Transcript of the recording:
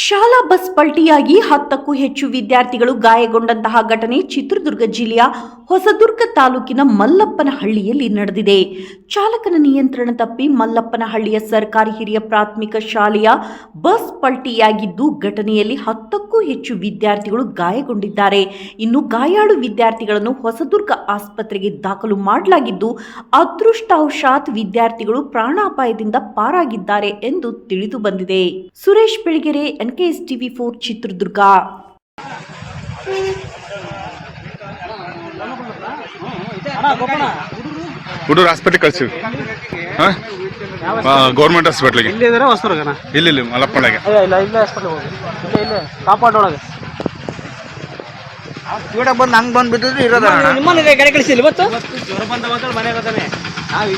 ಶಾಲಾ ಬಸ್ ಪಲ್ಟಿಯಾಗಿ ಹತ್ತಕ್ಕೂ ಹೆಚ್ಚು ವಿದ್ಯಾರ್ಥಿಗಳು ಗಾಯಗೊಂಡಂತಹ ಘಟನೆ ಚಿತ್ರದುರ್ಗ ಜಿಲ್ಲೆಯ ಹೊಸದುರ್ಗ ತಾಲೂಕಿನ ಮಲ್ಲಪ್ಪನಹಳ್ಳಿಯಲ್ಲಿ ನಡೆದಿದೆ. ಚಾಲಕನ ನಿಯಂತ್ರಣ ತಪ್ಪಿ ಮಲ್ಲಪ್ಪನಹಳ್ಳಿಯ ಸರ್ಕಾರಿ ಹಿರಿಯ ಪ್ರಾಥಮಿಕ ಶಾಲೆಯ ಬಸ್ ಪಲ್ಟಿಯಾಗಿದ್ದು ಘಟನೆಯಲ್ಲಿ ಹತ್ತಕ್ಕೂ ಹೆಚ್ಚು ವಿದ್ಯಾರ್ಥಿಗಳು ಗಾಯಗೊಂಡಿದ್ದಾರೆ. ಇನ್ನು ಗಾಯಾಳು ವಿದ್ಯಾರ್ಥಿಗಳನ್ನು ಹೊಸದುರ್ಗ ಆಸ್ಪತ್ರೆಗೆ ದಾಖಲು ಮಾಡಲಾಗಿದ್ದು, ಅದೃಷ್ಟವಶಾತ್ ವಿದ್ಯಾರ್ಥಿಗಳು ಪ್ರಾಣಾಪಾಯದಿಂದ ಪಾರಾಗಿದ್ದಾರೆ ಎಂದು ತಿಳಿದು ಬಂದಿದೆ. Suresh Belagere NKS TV four Chitradurga. ಹುಡುಗರು ಹಾಸ್ಪಿಟ್ಲ್ ಕಳ್ಸಿವಿ ಹಾಂ? ಗೌರ್ಮೆಂಟ್ ಹಾಸ್ಪಿಟ್ಲಿಗೆ ಇಲ್ಲಿ ಇದಾರೆ ಹೊಸದುರ್ಗನ? ಇಲ್ಲಿ ಇಲ್ಲಿ ಮಲಪ್ಪಳಗೆ ಇಲ್ಲ ಇಲ್ಲ ಇಲ್ಲೇ ಹಾಸ್ಪಿಟ್ಲ್ ಹೋಗಿ ಇಲ್ಲೇ ಇಲ್ಲೇ ಕಾಪಾಡ್ ಒಳಗೆ ಇವಡ ಬಂದು ಹಂಗೆ ಬಂದು ಬಿದ್ದಿದ್ರೆ ಇರೋದ ನಿಮ್ಮನ್ನ ಗಾಡಿ ಕಳಿಸಿಲ್ಲ ಇವತ್ತು? ಜ್ವರ ಬಂದ ಬಂದ ಮನೆಗೆ ಹೋದಾನೆ ನಾವು